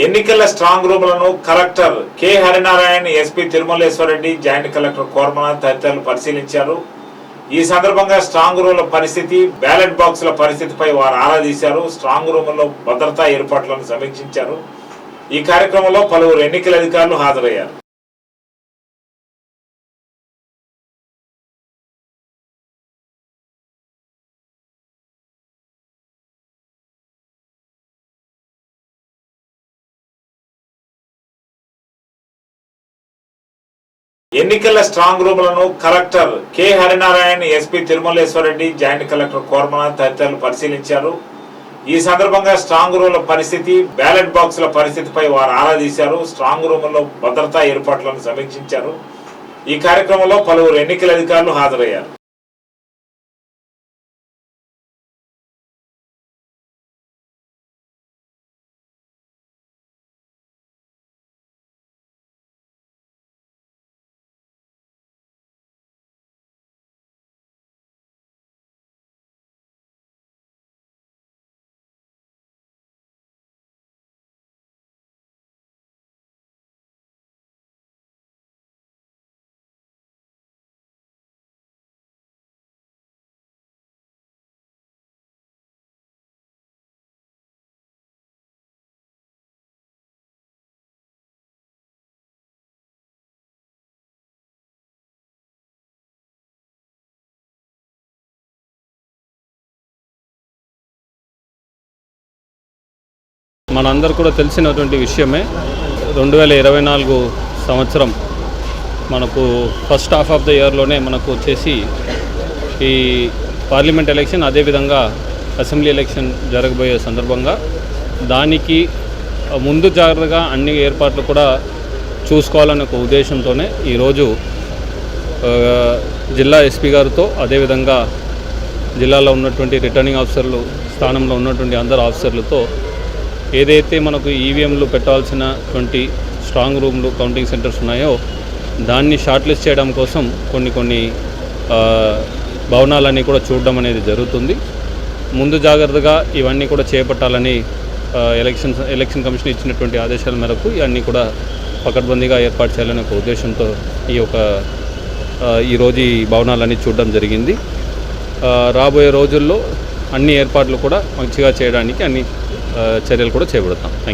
ఎన్నికల strong రూమ్లను collector K Harinarayana SP Tirumaleswarareddy joint collector Kormanath తదితరులు పరిశీలించారు. ఈ సందర్భంగా స్ట్రాంగ్ రూమ్ల పరిస్థితి బ్యాలెట్ బాక్సుల పరిస్థితిపై వారు ఆరా తీశారు. స్ట్రాంగ్ రూముల్లో భద్రతా ఏర్పాట్లను సమీక్షించారు. ఈ కార్యక్రమంలో పలువురు ఎన్నికల అధికారులు హాజరయ్యారు. ఎన్నికల strong రూములను collector K Harinarayana SP Tirumaleswarareddy joint collector Kormana తదితరులు పరిశీలించారు. ఈ సందర్భంగా స్ట్రాంగ్ రూమ్ల పరిస్థితి బ్యాలెట్ బాక్సుల పరిస్థితిపై వారు ఆరా తీశారు. స్ట్రాంగ్ రూముల్లో భద్రతా ఏర్పాట్లను సమీక్షించారు. ఈ కార్యక్రమంలో పలువురు ఎన్నికల అధికారులు హాజరయ్యారు. మనందరూ కూడా తెలిసినటువంటి విషయమే రెండు వేల ఇరవై నాలుగు సంవత్సరం మనకు ఫస్ట్ హాఫ్ ఆఫ్ ద ఇయర్లోనే మనకు వచ్చేసి ఈ పార్లమెంట్ ఎలక్షన్ అదేవిధంగా అసెంబ్లీ ఎలక్షన్ జరగబోయే సందర్భంగా దానికి ముందు జాగ్రత్తగా అన్ని ఏర్పాట్లు కూడా చూసుకోవాలనే ఒక ఉద్దేశంతోనే ఈరోజు జిల్లా ఎస్పీ గారితో అదేవిధంగా జిల్లాలో ఉన్నటువంటి రిటర్నింగ్ ఆఫీసర్లు స్థానంలో ఉన్నటువంటి అందరు ఆఫీసర్లతో ఏదైతే మనకు ఈవీఎంలు పెట్టాల్సినటువంటి స్ట్రాంగ్ రూమ్లు కౌంటింగ్ సెంటర్స్ ఉన్నాయో దాన్ని షార్ట్ లిస్ట్ చేయడం కోసం కొన్ని కొన్ని భవనాలన్నీ కూడా చూడడం అనేది జరుగుతుంది. ముందు జాగ్రత్తగా ఇవన్నీ కూడా చేపట్టాలని ఎలక్షన్ ఎలక్షన్ కమిషన్ ఇచ్చినటువంటి ఆదేశాల మేరకు ఇవన్నీ కూడా పకడ్బందీగా ఏర్పాటు చేయాలనే ఒక ఉద్దేశంతో ఈ యొక్క ఈరోజు ఈ భవనాలన్నీ చూడడం జరిగింది. రాబోయే రోజుల్లో అన్ని ఏర్పాట్లు కూడా మంచిగా చేయడానికి అన్ని చర్యలు కూడా చేపడతాం.